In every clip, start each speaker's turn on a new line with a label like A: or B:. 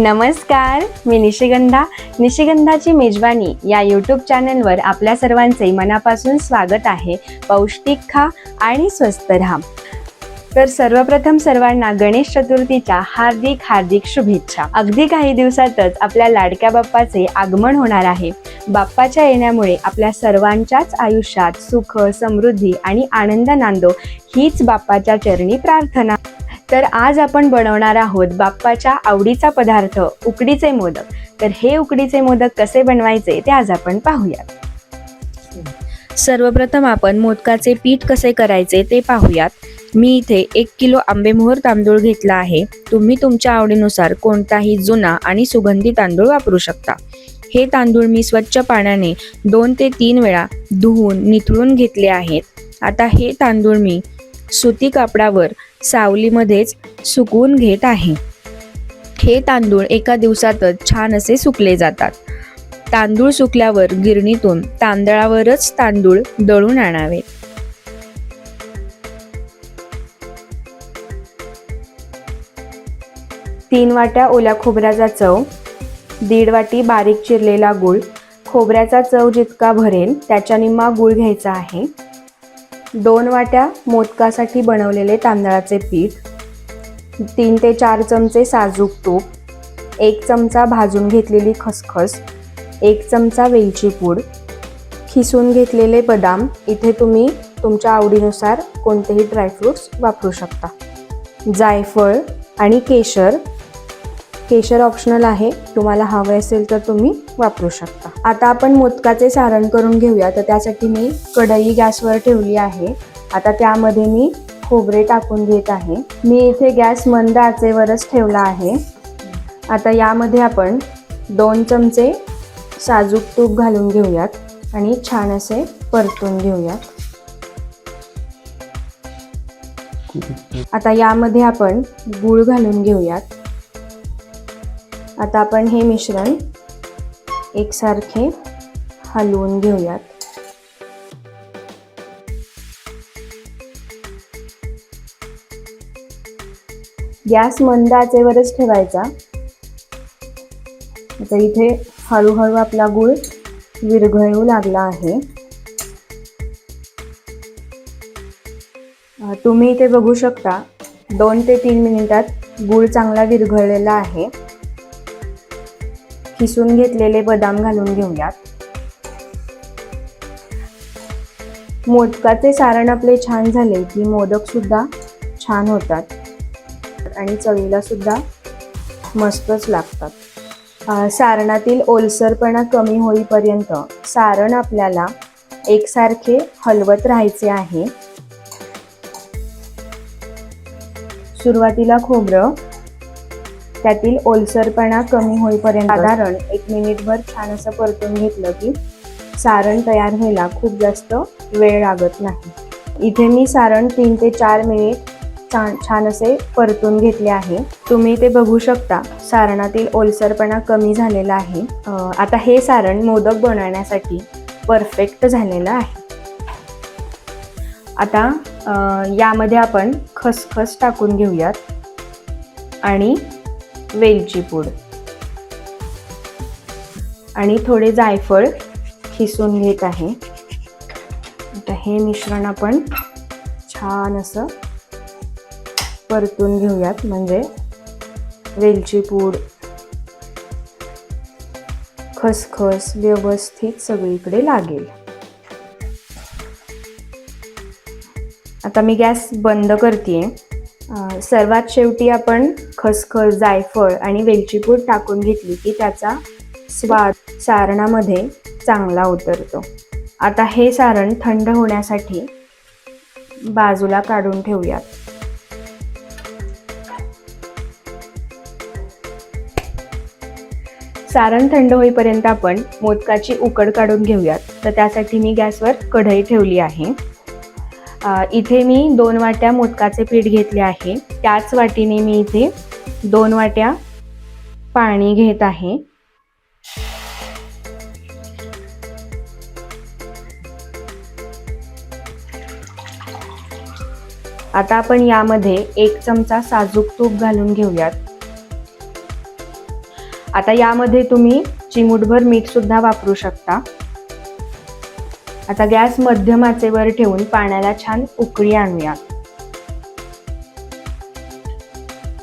A: नमस्कार मी निशिगंधा. निशिगंधाची मेजवानी या यूट्यूब चॅनलवर आपल्या सर्वांचे मनापासून स्वागत आहे. पौष्टिक खा आणि स्वस्त राहा. तर सर्वप्रथम सर्वांना गणेश चतुर्थीच्या हार्दिक हार्दिक शुभेच्छा. अगदी काही दिवसातच आपल्या लाडक्या बाप्पाचे आगमन होणार आहे. बाप्पाच्या येण्यामुळे आपल्या सर्वांच्याच आयुष्यात सुख समृद्धी आणि आनंद नांदो हीच बाप्पाच्या चरणी प्रार्थना. तर आज आपण बनवणार आहोत बाप्पाच्या आवडीचा पदार्थ उकडीचे मोदक. तर हे उकडीचे मोदक कसे बनवायचे ते आज आपण पाहूयात. सर्वप्रथम आपण मोदकाचे पीठ कसे करायचे ते पाहूयात. मी इथे एक किलो आंबेमोहर तांदूळ घेतला आहे. तुम्ही तुमच्या आवडीनुसार कोणताही जुना आणि सुगंधी तांदूळ वापरू शकता. हे तांदूळ मी स्वच्छ पाण्याने दोन ते तीन वेळा धुवून निथळून घेतले आहेत. आता हे तांदूळ मी सुती कापडावर सावलीमध्येच सुकवून घेत आहे. हे तांदूळ एका दिवसातच छान असे सुकले जातात. तांदूळ सुकल्यावर गिरणीतून तांदळावरच तांदूळ दळून आणावे. तीन वाट्या ओल्या खोबऱ्याचा चव दीड वाटी बारीक चिरलेला गूळ खोबऱ्याचा चव जितका भरेल त्याच्या निम्मा गूळ घ्यायचा आहे. दोन वाट्या मोदकासाठी बनवलेले तांदळाचे पीठ तीन ते चार चमचे साजूक तूप एक चमचा भाजून घेतलेली खसखस एक चमचा वेलची पूड खिसून घेतलेले बदाम. इथे तुम्ही तुमच्या आवडीनुसार कोणतेही ड्रायफ्रूट्स वापरू शकता. जायफळ आणि केशर केशर ऑप्शनल आहे. तुम्हाला हवे असेल तर तुम्ही वापरू शकता. आता आपण मोदकाचे सारण करून घेऊया. तर त्यासाठी मी कढई गॅसवर ठेवली आहे. आता त्यामध्ये मी खोबरे टाकून घेत आहे. मी इथे गॅस मंद आचेवरच ठेवला आहे. आता यामध्ये आपण दोन चमचे साजूक तूप घालून घेऊयात आणि छान असे परतून घेऊयात. आता यामध्ये आपण गूळ घालून घेऊयात. आता आपण हे मिश्रण एकसारखे हलवून घेऊयात. गॅस मंद आचेवरच ठेवायचा. आता इथे हळूहळू आपला गूळ विरघळू लागला आहे. तुम्ही इथे बघू शकता दोन ते तीन मिनिटात गूळ चांगला विरघळलेला आहे. किसून घेतलेले बदाम घालून घेऊयात. मोदकाचे सारण आपले छान झाले की मोदक सुद्धा छान होतात. आणि चवीला सुद्धा मस्तच लागतात. सारणातील ओलसरपणा कमी होईपर्यंत सारण आपल्याला एकसारखे हलवत राहायचे आहे. सुरुवातीला खोबरं त्यातील ओलसरपणा कमी होईपर्यंत साधारण एक मिनिटभर छान असं परतून घेतलं की सारण तयार व्हायला खूप जास्त वेळ लागत नाही. इथे मी सारण तीन ते चार मिनिट छान छान असे परतून घेतले आहे. तुम्ही ते बघू शकता सारणातील ओलसरपणा कमी झालेला आहे. आता हे सारण मोदक बनवण्यासाठी परफेक्ट झालेलं आहे. आता यामध्ये आपण खसखस टाकून घेऊयात. आणि वेलची पूड. आणि थोडे जायफळ खिसून घेत आहे. आता हे मिश्रण आपण छान असं परतून घेऊयात म्हणजे वेलची पूड. खसखस व्यवस्थित सगळीकडे लागेल. आता मी गॅस बंद करते सर्वात शेवटी आपण खसखस जायफळ आणि वेलचीपूड टाकून घेतली की त्याचा स्वाद सारणामध्ये चांगला उतरतो. आता हे सारण थंड होण्यासाठी बाजूला काढून ठेवूयात. सारण थंड होईपर्यंत आपण मोदकाची उकड काढून घेऊयात. तर त्यासाठी मी गॅसवर कढई ठेवली आहे. इथे मी दोन वाट्या मोदकाचे पीठ घेतले आहे. त्याच वाटीने मी इथे दोन वाट्या पाणी घेत आहे. आता आपण यामध्ये एक चमचा साजूक तूप घालून घेऊयात. आता यामध्ये तुम्ही चिमूटभर मीठ सुद्धा वापरू शकता. आता गॅस मध्यम आचेवर ठेवून पाण्याला छान उकळी आणूया.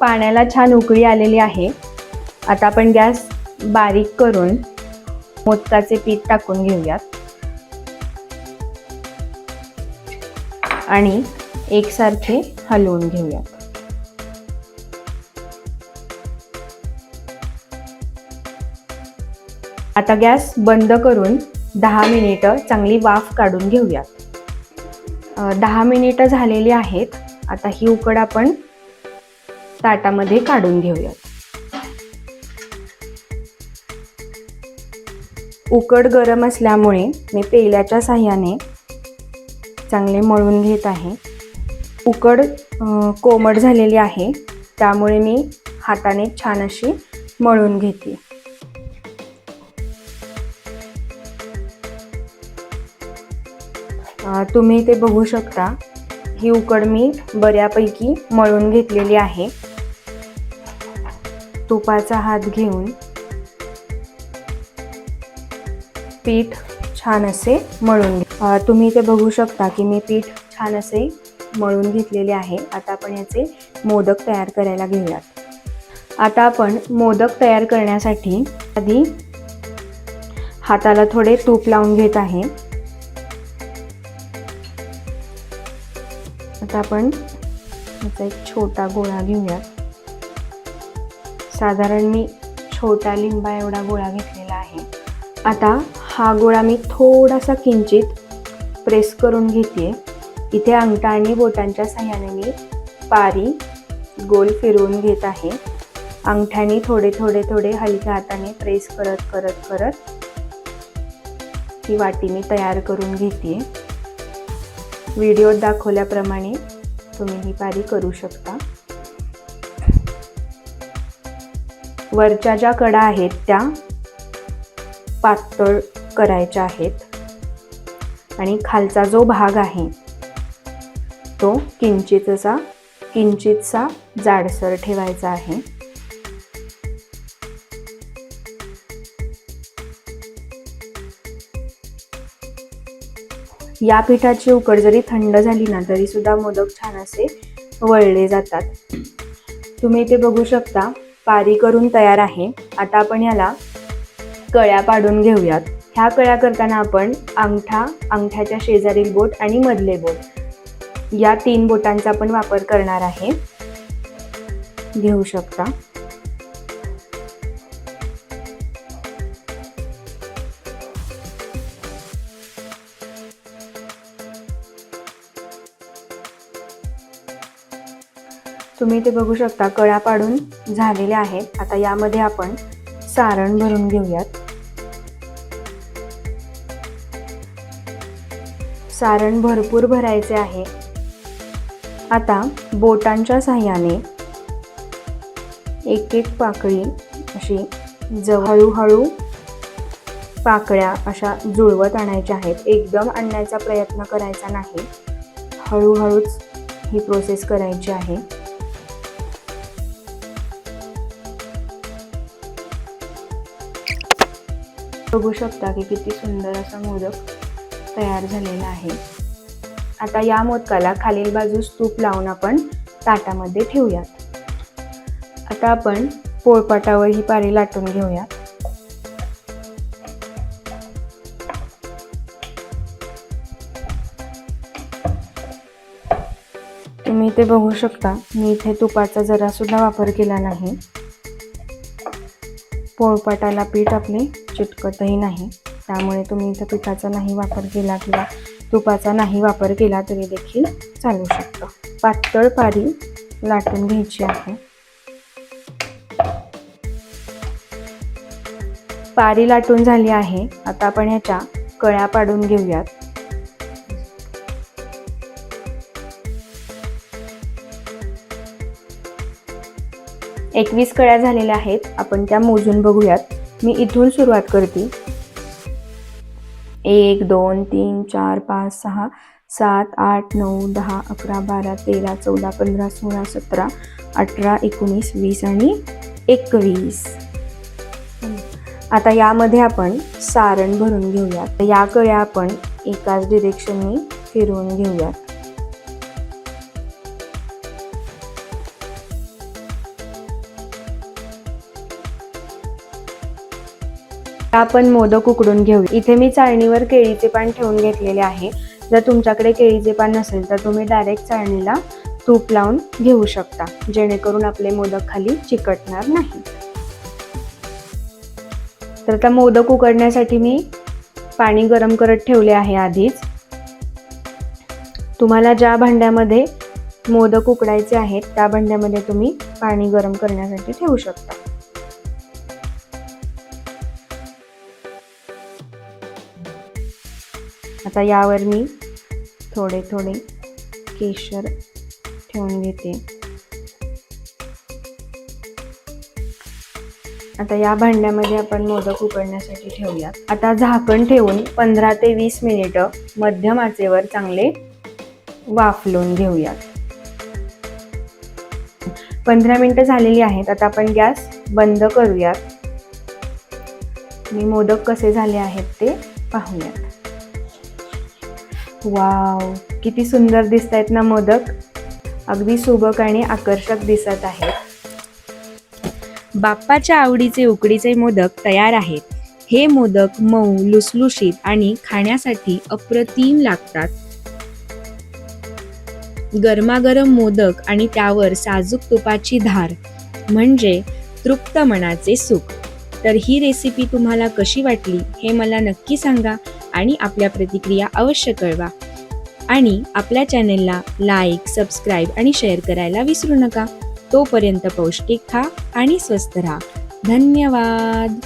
A: पाण्याला छान उकळी आलेली आहे. आता आपण गॅस बारीक करून मोदकाचे पीठ टाकून घेऊयात. आणि एकसारखे हलवून घेऊयात. आता गॅस बंद करून दहा मिनिटं चांगली वाफ काढून घेऊयात. दहा मिनिटं झालेली आहेत. आता ही उकड आपण ताटामध्ये काढून घेऊयात. उकड गरम असल्यामुळे मी पेल्याच्या साह्याने चांगले मळून घेत आहे. उकड कोमट झालेली आहे. त्यामुळे मी हाताने छान अशी मळून घेते. तुम्ही ते बघू शकता. ही उकड मी बऱ्यापैकी मळून घेतलेली आहे. तुपाचा हात घेऊन पीठ छान असे मळून घे. तुम्ही ते बघू शकता की मी पीठ छान असे मळून घेतलेले आहे. आता आपण याचे मोदक तयार करायला घेऊयात. आता आपण मोदक तयार करण्यासाठी आधी हाताला थोडे तूप लावून घेत आहे. आता आपण याचा एक छोटा गोळा घेऊयात. साधारण मी छोटा लिंबा एवढा गोळा घेतलेला आहे. आता हा गोळा मी थोडासा किंचित प्रेस करून घेते इथे अंगठा आणि बोटांच्या सहाय्याने मी पारी गोल फिरवून घेत आहे. अंगठ्याने थोडे थोडे थोडे हलक्या हाताने प्रेस करत करत करत ही वाटी मी तयार करून घेते व्हिडिओत दाखवल्याप्रमाणे तुम्ही ही पारी करू शकता. वरच्या ज्या कडा आहेत त्या पातळ करायच्या आहेत. आणि खालचा जो भाग आहे तो किंचित असा किंचितसा जाडसर ठेवायचा आहे. या पिठाची उकड जरी थंड झाली ना तरी सुद्धा मोदक छान असे वळले जातात. तुम्ही इथे बघू शकता पारी करून तयार आहे. आता आपण याला कळ्या पाडून घेऊयात. ह्या कळ्या करताना आपण अंगठा अंगठ्याच्या शेजारील बोट आणि मधले बोट. या तीन बोटांचा आपण वापर करणार आहे. घेऊ शकता. तुम्ही ते बघू शकता कळ्या पाडून झालेल्या आहेत. आता यामध्ये आपण सारण भरून घेऊयात. सारण भरपूर भरायचे आहे. आता बोटांच्या साह्याने एक एक पाकळी अशी जव हळूहळू पाकळ्या अशा जुळवत आणायच्या आहेत. एकदम आणण्याचा प्रयत्न करायचा नाही. हळूहळूच ही प्रोसेस करायची आहे. बघू शकता की किती सुंदर असा मोदक तयार झालेला आहे. आता या मोदकाला खालील बाजूस तूप लावून आपण ताटामध्ये ठेवूयात. आता आपण पोळपाटावर ही पारी लाटून घेऊया तुम्ही ते बघू शकता मी इथे तुपाचा जरा सुद्धा वापर केला नाही. पोळपाटाला पीठ आपले चिटकतही नाही. त्यामुळे तुम्ही इथं पिठाचा नाही वापर केला किंवा तुपाचा नाही वापर केला तरी देखील चालू शकतं. पातळ पारी लाटून घ्यायची आहे. पारी लाटून झाली आहे. आता आपण ह्याच्या कळ्या पाडून घेऊयात. एकवीस कळ्या झालेल्या आहेत. आपण त्या मोजून बघूयात. मी इथून सुरुवात करते. एक दोन तीन चार पाच सहा सात आठ नऊ दहा अकरा बारा तेरा चौदा पंधरा सोळा सतरा अठरा एकोणीस वीस आणि एकवीस. आता यामध्ये आपण सारण भरून घेऊयात. या कळ्या आपण एकाच डिरेक्शननी फिरवून घेऊयात. आपण मोदक उकडून घेऊ इथे मी चाळणीवर केळीचे पान ठेवून घेतलेले आहे. जर तुमच्याकडे केळीचे पान नसेल तर तुम्ही डायरेक्ट चाळणीला तूप लावून घेऊ शकता. जेणेकरून आपले मोदक खाली चिकटणार नाही. तर त्या मोदक उकडण्यासाठी मी पाणी गरम करत ठेवले आहे आधीच. तुम्हाला ज्या भांड्यामध्ये मोदक उकडायचे आहेत त्या भांड्यामध्ये तुम्ही पाणी गरम करण्यासाठी ठेवू शकता. आता यावर मी थोडे थोडे केशर ठेवून घेते. आता या भांड्यामध्ये आपण मोदक उकडण्यासाठी ठेवूयात. आता झाकण ठेवून पंधरा ते वीस मिनिटं मध्यम आचेवर चांगले वाफलून घेऊयात. पंधरा मिनिटं झालेली आहेत. आता आपण गॅस बंद करूयात. मी मोदक कसे झाले आहेत ते पाहूयात. वाव किती सुंदर दिसत आहेत ना मोदक. अगदी सुबक आणि आकर्षक दिसत आहेत.
B: बाप्पाच्या आवडीचे उकडीचे मोदक तयार आहेत. हे मोदक मऊ लुसलुशीत आणि खाण्यासाठी अप्रतिम लागतात. गरमागरम मोदक आणि त्यावर साजूक तुपाची धार म्हणजे तृप्त मनाचे सुख. तर ही रेसिपी तुम्हाला कशी वाटली हे मला नक्की सांगा. आणि आपल्या प्रतिक्रिया अवश्य कळवा. आणि आपल्या चॅनेलला लाईक सबस्क्राईब आणि शेअर करायला विसरू नका. तोपर्यंत पौष्टिक खा आणि स्वस्त राहा. धन्यवाद!